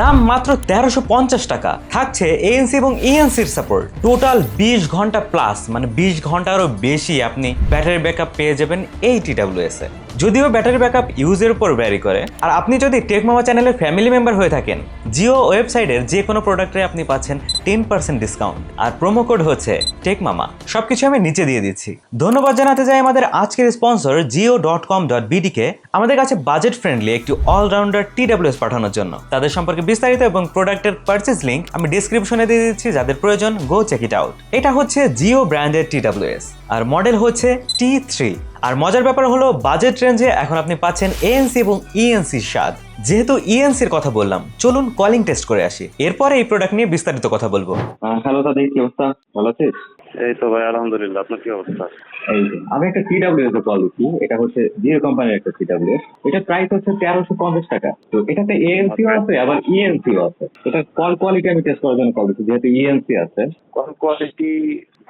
দাম মাত্র তেরোশো পঞ্চাশ টাকা। থাকছে এএনসি এবং ইএনসির সাপোর্ট টোটাল বিশ ঘণ্টা প্লাস মানে বিশ ঘন্টারও বেশি আপনি ব্যাটারি ব্যাকআপ পেয়ে যাবেন এই টিডাব্লিউএস এ। যদিও ব্যাটারি ব্যাকআপ ইউজের উপর ভ্যারি করে, আর আপনি যদি টেকমামা চ্যানেলের ফ্যামিলি মেম্বার হয়ে থাকেন, জিও ওয়েবসাইটের যে কোনো প্রোডাক্টে আপনি পাচ্ছেন টেন পার্সেন্ট ডিসকাউন্ট আর প্রোমো কোড হচ্ছে টেকমামা সবকিছু আমি নিচে দিয়ে দিচ্ছি। ধন্যবাদ জানাতে চাই আমাদের আজকের sponsor Jio dot com dot বিডিকে আমাদের কাছে বাজেট ফ্রেন্ডলি একটি অলরাউন্ডার টিডাব্লিউএস পাঠানোর জন্য। তাদের সম্পর্কে বিস্তারিত এবং প্রোডাক্টের পারচেজ লিঙ্ক আমি ডিসক্রিপশনে দিয়ে দিচ্ছি, যাদের প্রয়োজন গো চেক ইট আউট এটা হচ্ছে জিও ব্র্যান্ডের টিডাব্লিউএস আর মডেল হচ্ছে টি থ্রি আর মজার ব্যাপার হলো, বাজেট রেঞ্জে এখন আপনি পাচ্ছেন এএনসি এবং ইএনসির স্বাদ। যেহেতু ইএনসির কথা বললাম, চলুন কলিং টেস্ট করে আসি। এরপরে এই প্রোডাক্ট নিয়ে বিস্তারিত কথা বলব। হ্যালো দাদা কি অবস্থা? ভালো আছিস? এই তো ভাই আলহামদুলিল্লাহ। আপনার কি অবস্থা? এই আমি একটা সিডাব্লিউ এর কল দিচ্ছি এটা হচ্ছে জিও কোম্পানির একটা সিডাব্লিউ এটার প্রাইস হচ্ছে তেরোশো পঞ্চাশ টাকা। তো এটাতে এএনসিও আছে আবার ইএনসিও আছে। এটা কল কোয়ালিটি আমি টেস্ট করার জন্য কল দিচ্ছি যেহেতু ইএনসি আছে। কল কোয়ালিটি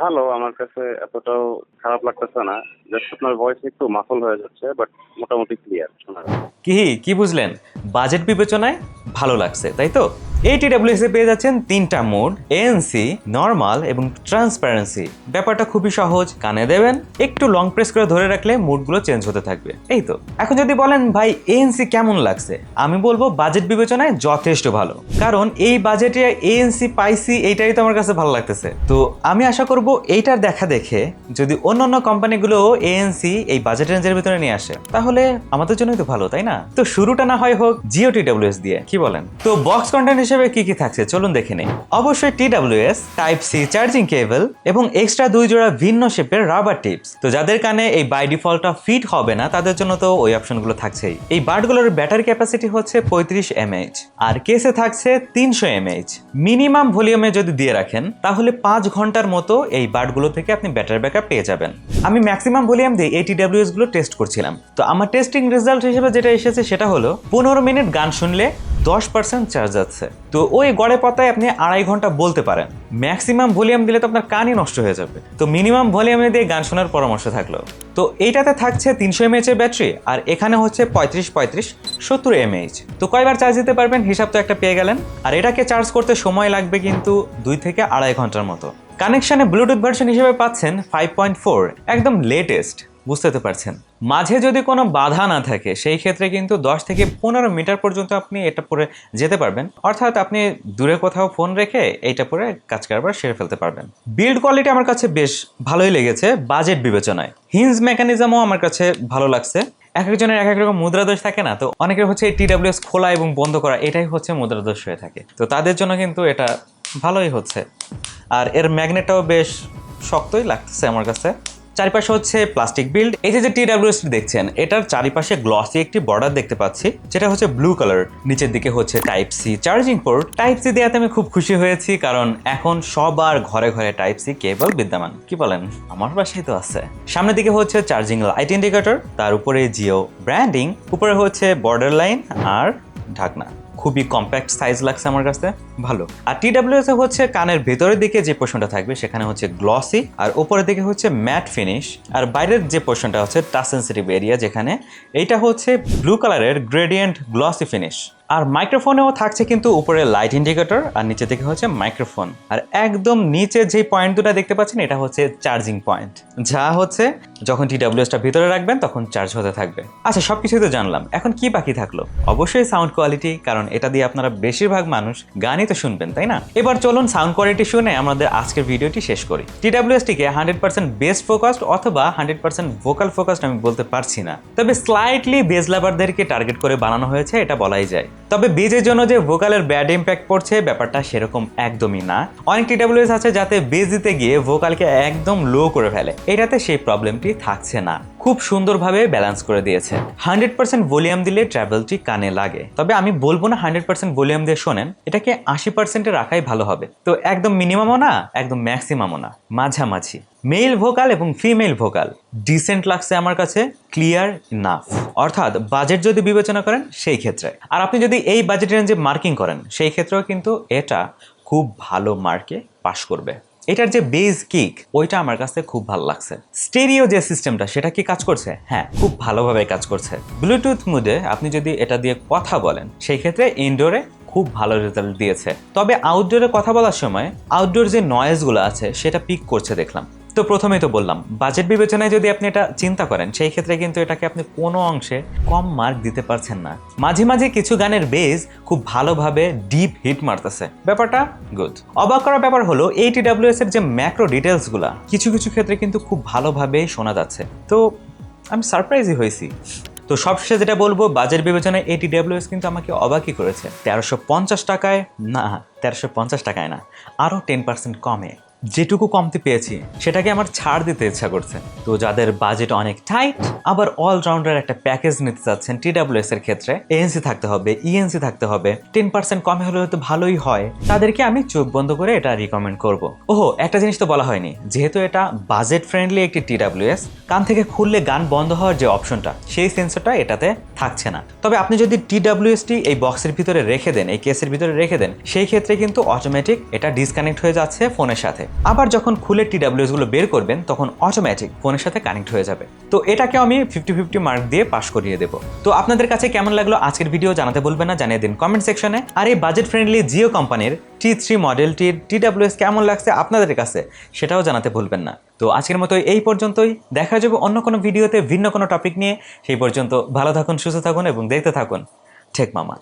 ভালো আমার কাছে এতটাও খারাপ লাগতেছে না। জাস্ট আপনার ভয়েস একটু মাফল হয়ে যাচ্ছে বাট মোটামুটি ক্লিয়ার শোনা কি কি বুঝলেন? বাজেট বিবেচনায় ভালো লাগছে তাই তো? এই টিডাব্লিউএস পেয়ে যাচ্ছেন তিনটা mode A N C normal এবং ট্রান্সপারেন্সি ব্যাপারটা খুবই সহজ, কানে দেবেন, একটু লং প্রেস করে ধরে রাখলে মুডগুলো চেঞ্জ হতে থাকবে। এই তো। এখন যদি বলেন, ভাই এএনসি কেমন লাগছে? আমি বলব বাজেট বিবেচনায় যথেষ্ট ভালো। কারণ এই বাজেটে এএনসি পাইছি এইটাই তো আমার কাছে ভালো লাগতেছে। তো আমি আশা করব, এইটার দেখা দেখে যদি অন্যান্য কোম্পানিগুলো এএনসি এই বাজেট রেঞ্জের ভিতরে নিয়ে আসে, তাহলে আমাদের জন্যই তো ভালো, তাই না? তো শুরুটা না হয় হোক জিও টিডাব্লিউএস দিয়ে। কি বলেন? তো বক্স কন্টেন্ট হিসেবে কি কি থাকছে? চলুন দেখে নেই। অবশ্যই T W S type C charging cable এবং এক্সট্রা দুই জোড়া ভিন্ন শেপের রাবার টিপস তো যাদের কানে এই বাই ডিফল্টটা ফিট হবে না, তাদের জন্য তো ওই অপশনগুলো থাকছেই। এই বার্ডগুলোর ব্যাটারি ক্যাপাসিটি হচ্ছে পঁয়ত্রিশ এমএইচ আর কেসে থাকছে তিনশো এমএইচ মিনিমাম ভলিউমে যদি দিয়ে রাখেন, তাহলে পাঁচ ঘণ্টার মতো এই বার্ডগুলো থেকে আপনি ব্যাটারি ব্যাকআপ পেয়ে যাবেন। আমি ম্যাক্সিমাম ভলিউম দিয়ে এই টিডাব্লিউএসগুলো টেস্ট করছিলাম। তো আমার টেস্টিং রেজাল্ট হিসেবে যেটা এসেছে সেটা হলো, পনেরো মিনিট গান শুনলে দশ পার্সেন্ট চার্জ আছে তো ওই গড়ে পাতায় আপনি আড়াই ঘণ্টা বলতে পারেন। ম্যাক্সিমাম ভলিউম দিলে তো আপনার কানই নষ্ট হয়ে যাবে। তো মিনিমাম ভলিউমে দিয়ে গান শোনার পরামর্শ থাকল। তো এইটাতে থাকছে তিনশো এমএইচ এর ব্যাটারি আর এখানে হচ্ছে পঁয়ত্রিশ পঁয়ত্রিশ, সত্তর এমএইচ তো কয়বার চার্জ দিতে পারবেন? হিসাব তো একটা পেয়ে গেলেন। আর এটাকে চার্জ করতে সময় লাগবে কিন্তু দুই থেকে আড়াই ঘণ্টার মতো। কানেকশানে ব্লুটুথ ভার্সন হিসেবে পাচ্ছেন ফাইভ পয়েন্ট ফোর একদম লেটেস্ট বুঝতে পারছেন। মাঝে যদি কোনো বাধা না থাকে, সেই ক্ষেত্রে কিন্তু দশ থেকে পনেরো মিটার পর্যন্ত আপনি এটা পরে যেতে পারবেন। অর্থাৎ আপনি দূরে কোথাও ফোন রেখে এইটা পরে কাজ কারবার সেরে ফেলতে পারবেন। বিল্ড কোয়ালিটি আমার কাছে বেশ ভালোই লেগেছে বাজেট বিবেচনায়। হিন্স মেকানিজমও আমার কাছে ভালো লাগছে। এক একজনের এক এক রকম মুদ্রাদোষ থাকে না, তো অনেকের হচ্ছে এই টিডাব্লিউএস খোলা এবং বন্ধ করা, এটাই হচ্ছে মুদ্রাদোষ হয়ে থাকে। তো তাদের জন্য কিন্তু এটা ভালোই হচ্ছে। আর এর ম্যাগনেটটাও বেশ শক্তই লাগতেছে আমার কাছে। চারিপাশে হচ্ছে প্লাস্টিক বিল্ড। এই যে টিডাব্লিউএস দেখছেন, এটার চারিপাশে গ্লসি একটি বর্ডার দেখতে পাচ্ছি, যেটা হচ্ছে ব্লু কালার নিচের দিকে হচ্ছে type C charging port type C দেওয়াতে আমি খুব খুশি হয়েছি, কারণ এখন সবার ঘরে ঘরে টাইপ সি কেবল বিদ্যমান। কি বলেন? আমার বাসায় তো আছে। সামনের দিকে হচ্ছে চার্জিং লাইট ইন্ডিকেটর তার উপরে জিও ব্র্যান্ডিং উপরে হচ্ছে বর্ডার লাইন আর ঢাকনা। খুবই কম্প্যাক্ট সাইজ লাগছে আমার কাছে। ভালো। আর টিডাব্লিউএস হচ্ছে কানের ভেতরের দিকে যে পোর্শনটা থাকবে, সেখানে হচ্ছে গ্লসি আর উপরের দিকে হচ্ছে ম্যাট ফিনিশ আর বাইরের যে পোর্শনটা হচ্ছে টাচ সেন্সিটিভ এরিয়া যেখানে, এইটা হচ্ছে ব্লু কালারের গ্রেডিয়েন্ট গ্লসি ফিনিশ আর মাইক্রোফোনেও থাকছে কিন্তু উপরে লাইট ইন্ডিকেটর আর নিচে থেকে হচ্ছে মাইক্রোফোন আর একদম নিচে যে পয়েন্ট দুটো দেখতে পাচ্ছেন, এটা হচ্ছে চার্জিং পয়েন্ট যা হচ্ছে যখন টিডাব্লিউএসটা ভিতরে রাখবেন, তখন চার্জ হতে থাকবে। আচ্ছা সব কিছুই তো জানলাম। এখন কি বাকি থাকল? অবশ্যই সাউন্ড কোয়ালিটি কারণ এটা দিয়ে আপনারা বেশিরভাগ মানুষ গানই তো শুনবেন, তাই না? এবার চলুন সাউন্ড কোয়ালিটি শুনে আমাদের আজকের ভিডিওটি শেষ করি। টিডাব্লিউএসটিকে হান্ড্রেড পার্সেন্ট বেস ফোকাসড অথবা হান্ড্রেড পার্সেন্ট ভোকাল ফোকাসড আমি বলতে পারছি না। তবে স্লাইটলি বেজ লাভারদেরকে টার্গেট করে বানানো হয়েছে, এটা বলাই যায়। তবে বেজের জন্য যে ভোকালের ব্যাড ইম্প্যাক্ট পড়ছে, ব্যাপারটা সেরকম একদমই না। অনেক টিডাব্লিউএস আছে যাতে বেজ দিতে গিয়ে ভোকালকে একদম লো করে ফেলে। এটাতে সেই প্রবলেমটি থাকছে না। খুব সুন্দরভাবে ব্যালেন্স করে দিয়েছে। হান্ড্রেড পার্সেন্ট ভলিউম দিলে ট্রাভেলটি কানে লাগে। তবে আমি বলব না হান্ড্রেড পার্সেন্ট ভলিউম দিয়ে শোনেন এটাকে আশি পার্সেন্টে রাখাই ভালো হবে। তো একদম মিনিমামও না, একদম ম্যাক্সিমামও না। মাঝামাঝি। মেল ভোকাল এবং ফিমেল ভোকাল ডিসেন্ট লাগছে আমার কাছে ক্লিয়ার নাফ অর্থাৎ বাজেট যদি বিবেচনা করেন, সেই ক্ষেত্রে। আর আপনি যদি এই বাজেট রেঞ্জে মার্কিং করেন, সেই ক্ষেত্রেও কিন্তু এটা খুব ভালো মার্কে পাশ করবে। এটার যে বেজ কিক ওইটা আমার কাছে খুব ভালো লাগছে। স্টেরিও যে সিস্টেমটা সেটা কি কাজ করছে? হ্যাঁ খুব ভালোভাবে কাজ করছে। ব্লুটুথ মুডে আপনি যদি এটা দিয়ে কথা বলেন, সেই ক্ষেত্রে ইনডোরে খুব ভালো রেজাল্ট দিয়েছে। তবে আউটডোরে কথা বলার সময় আউটডোর যে নয়েজগুলো আছে, সেটা পিক করছে দেখলাম। তো প্রথমেই তো বললাম বাজেট বিবেচনায় যদি আপনি এটা চিন্তা করেন, সেই ক্ষেত্রে কিন্তু এটাকে আপনি কোনো অংশে কম মার্ক দিতে পারছেন না। মাঝে মাঝে কিছু গানের বেজ খুব ভালোভাবে ডিপ হিট মারতেছে। ব্যাপারটা গুড অবাক করার ব্যাপার হলো এই টিডাব্লিউএস এর যে ম্যাক্রো ডিটেলসগুলো কিছু কিছু ক্ষেত্রে কিন্তু খুব ভালোভাবেই শোনা যাচ্ছে। তো আমি সারপ্রাইজই হয়েছি। তো সবশেষে যেটা বলব বাজেট বিবেচনায় এই টিডাব্লিউএস কিন্তু আমাকে অবাকই করেছে। তেরোশো পঞ্চাশ টাকায় না, তেরোশো পঞ্চাশ টাকায় না আরও টেন পার্সেন্ট কমে। যেটুকু কমতে পেয়েছি, সেটাকে আমার ছাড় দিতে ইচ্ছা করছে। তো যাদের বাজেট অনেক টাইট আবার অলরাউন্ডার একটা প্যাকেজ নিতে চাচ্ছেন টিডাব্লিউএস এর ক্ষেত্রে এএনসি থাকতে হবে ইএনসি থাকতে হবে টেন পার্সেন্ট কমে হলে হয়তো ভালোই হয়, তাদেরকে আমি চোখ বন্ধ করে এটা রিকমেন্ড করব। ওহো, একটা জিনিস তো বলা হয়নি, যেহেতু এটা বাজেট ফ্রেন্ডলি একটি টিডাব্লিউএস কান থেকে খুললে গান বন্ধ হওয়ার যে অপশনটা সেই সেন্সরটা এটাতে থাকছে না। তবে আপনি যদি টিডাব্লিউএসটি এই বক্সের ভিতরে রেখে দেন, এই কেসের ভিতরে রেখে দেন, সেই ক্ষেত্রে কিন্তু অটোমেটিক এটা ডিসকানেক্ট হয়ে যাচ্ছে ফোনের সাথে। আবার যখন খুলে টিডাব্লিউএসগুলো বের করবেন, তখন অটোমেটিক ফোনের সাথে কানেক্ট হয়ে যাবে। তো এটাকে আমি ফিফটি ফিফটি মার্ক দিয়ে পাশ করিয়ে দেবো। তো আপনাদের কাছে কেমন লাগল আজকের ভিডিও জানাতে বলবেন না, জানিয়ে দিন কমেন্ট সেকশনে আর এই বাজেট ফ্রেন্ডলি জিও কোম্পানির টি থ্রি মডেলটির টিডাব্লিউএস কেমন লাগছে আপনাদের কাছে, সেটাও জানাতে ভুলবেন না। তো আজকের মতো এই পর্যন্তই। দেখা যাবে অন্য কোনো ভিডিওতে ভিন্ন কোনো টপিক নিয়ে। সেই পর্যন্ত ভালো থাকুন, সুস্থ থাকুন এবং দেখতে থাকুন। ঠেক মামা।